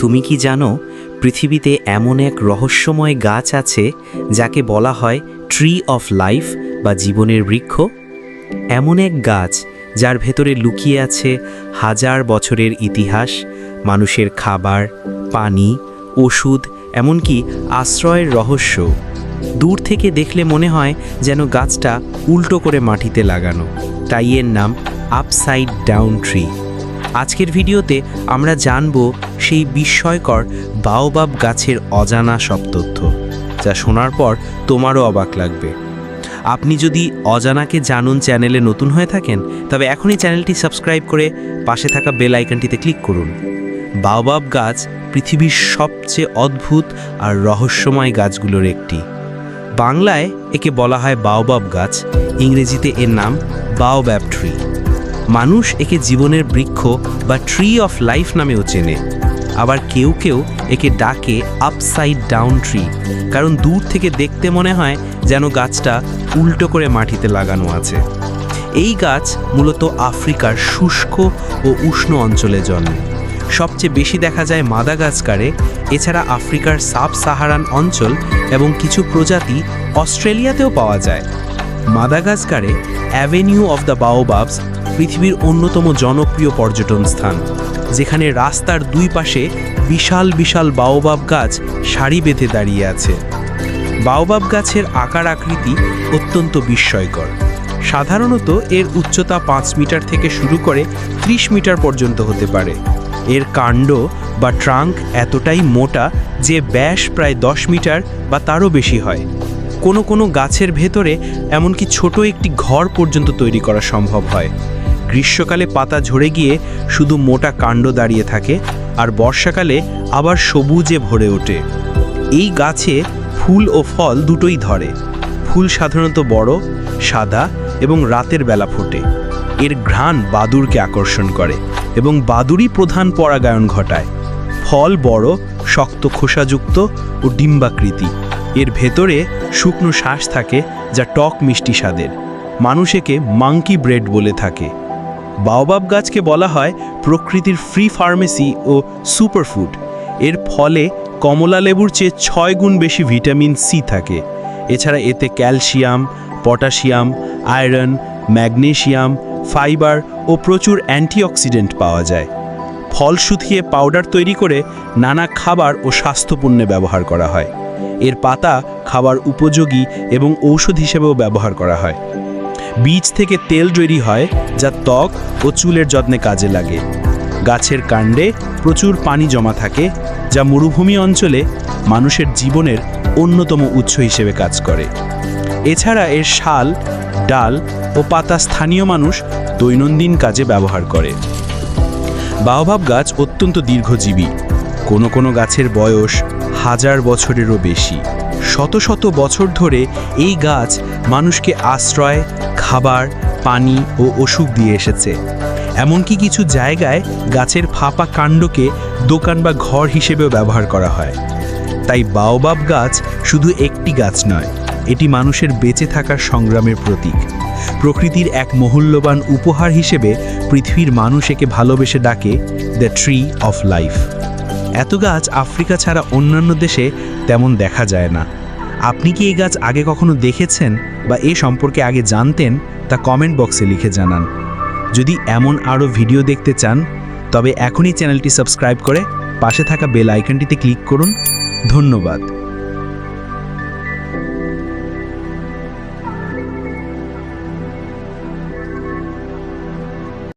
তুমি কি জানো, পৃথিবীতে এমন এক রহস্যময় গাছ আছে যাকে বলা হয় ট্রি অফ লাইফ বা জীবনের বৃক্ষ? এমন এক গাছ যার ভেতরে লুকিয়ে আছে হাজার বছরের ইতিহাস, মানুষের খাবার, পানি, ওষুধ, এমনকি আশ্রয়ের রহস্য। দূর থেকে দেখলে মনে হয় যেন গাছটা উল্টো করে মাটিতে লাগানো। তাই এর নাম আপসাইড ডাউন ট্রি আজকের ভিডিওতে আমরা জানব সেই বিস্ময়কর বাওবাব গাছের অজানা সব তথ্য, যা শোনার পর তোমারও অবাক লাগবে। আপনি যদি অজানাকে জানুন চ্যানেলে নতুন হয়ে থাকেন, তবে এখনই চ্যানেলটি সাবস্ক্রাইব করে পাশে থাকা বেল আইকনটিতে ক্লিক করুন। বাওবাব গাছ পৃথিবীর সবচেয়ে অদ্ভুত আর রহস্যময় গাছগুলোর একটি। বাংলায় একে বলা হয় বাওবাব গাছ, ইংরেজিতে এর নাম বাওব্যাব ট্রি। মানুষ একে জীবনের বৃক্ষ বা ট্রি অফ লাইফ নামেও চেনে। আবার কেউ কেউ একে ডাকে আপসাইড ডাউন ট্রি কারণ দূর থেকে দেখতে মনে হয় যেন গাছটা উল্টো করে মাটিতে লাগানো আছে। এই গাছ মূলত আফ্রিকার শুষ্ক ও উষ্ণ অঞ্চলে জন্মে। সবচেয়ে বেশি দেখা যায় মাদাগাস্কারে, এছাড়া আফ্রিকার সাব সাহারান অঞ্চল এবং কিছু প্রজাতি অস্ট্রেলিয়াতেও পাওয়া যায়। মাদাগাস্কারে অ্যাভেনিউ অফ দ্য বাওবাবস পৃথিবীর অন্যতম জনপ্রিয় পর্যটন স্থান, যেখানে রাস্তার দুই পাশে বিশাল বিশাল বাওবাব গাছ সারি বেঁধে দাঁড়িয়ে আছে। বাওবাব গাছের আকার আকৃতি অত্যন্ত বিস্ময়কর। সাধারণত এর উচ্চতা পাঁচ মিটার থেকে শুরু করে ত্রিশ মিটার পর্যন্ত হতে পারে। এর কাণ্ড বা ট্রাঙ্ক এতটাই মোটা যে ব্যাস প্রায় দশ মিটার বা তারও বেশি হয়। কোনো কোনো গাছের ভেতরে এমনকি ছোট একটি ঘর পর্যন্ত তৈরি করা সম্ভব হয়। গ্রীষ্মকালে পাতা ঝরে গিয়ে শুধু মোটা কাণ্ড দাঁড়িয়ে থাকে আর বর্ষাকালে আবার সবুজে ভরে ওঠে। এই গাছে ফুল ও ফল দুটোই ধরে। ফুল সাধারণত বড়, সাদা এবং রাতের বেলা ফোটে। এর ঘ্রাণ বাদুরকে আকর্ষণ করে এবং বাদুরই প্রধান পরাগায়ন ঘটায়। ফল বড়, শক্ত খোসাযুক্ত ও ডিম্বাকৃতি। এর ভেতরে শুকনো শ্বাস থাকে যা টক মিষ্টি স্বাদের। মানুষ একে মাংকি ব্রেড বলে থাকে। বাওবাব গাছকে বলা হয় প্রকৃতির ফ্রি ফার্মেসি ও সুপারফুড। এর ফলে কমলা লেবুর চেয়ে ছয় গুণ বেশি ভিটামিন সি থাকে। এছাড়া এতে calcium, potassium, iron, magnesium, fibre ও প্রচুর অ্যান্টিঅক্সিডেন্ট পাওয়া যায়। ফল শুকিয়ে পাউডার তৈরি করে নানা খাবার ও স্বাস্থ্যপণ্যে ব্যবহার করা হয়। এর পাতা খাবার উপযোগী এবং ঔষধ হিসেবেও ব্যবহার করা হয়। বীজ থেকে তেল তৈরি হয় যা ত্বক ও চুলের যত্নে কাজে লাগে। গাছের কাণ্ডে প্রচুর পানি জমা থাকে, যা মরুভূমি অঞ্চলে মানুষের জীবনের অন্যতম উৎস হিসেবে কাজ করে। এছাড়া এর শাল, ডাল ও পাতা স্থানীয় মানুষ দৈনন্দিন কাজে ব্যবহার করে। বাওভাব গাছ অত্যন্ত দীর্ঘজীবী। কোনো কোনো গাছের বয়স হাজার বছরেরও বেশি। শত শত বছর ধরে এই গাছ মানুষকে আশ্রয় খাবার, পানি ও ওষুধ দিয়ে এসেছে। এমনকি কিছু জায়গায় গাছের ফাঁপা কাণ্ডকে দোকান বা ঘর হিসেবেও ব্যবহার করা হয়। তাই বাওবাব গাছ শুধু একটি গাছ নয়, এটি মানুষের বেঁচে থাকার সংগ্রামের প্রতীক। প্রকৃতির এক মূল্যবান উপহার হিসেবে পৃথিবীর মানুষ একে ভালোবেসে ডাকে দ্য ট্রি অফ লাইফ এত গাছ আফ্রিকা ছাড়া অন্যান্য দেশে তেমন দেখা যায় না। আপনি কি এই গাছ আগে কখনো দেখেছেন বা এ সম্পর্কে আগে জানতেন তা কমেন্ট বক্সে লিখে জানান। যদি এমন আরও ভিডিও দেখতে চান, তবে এখনই চ্যানেলটি সাবস্ক্রাইব করে পাশে থাকা বেল আইকনটিতে ক্লিক করুন। ধন্যবাদ।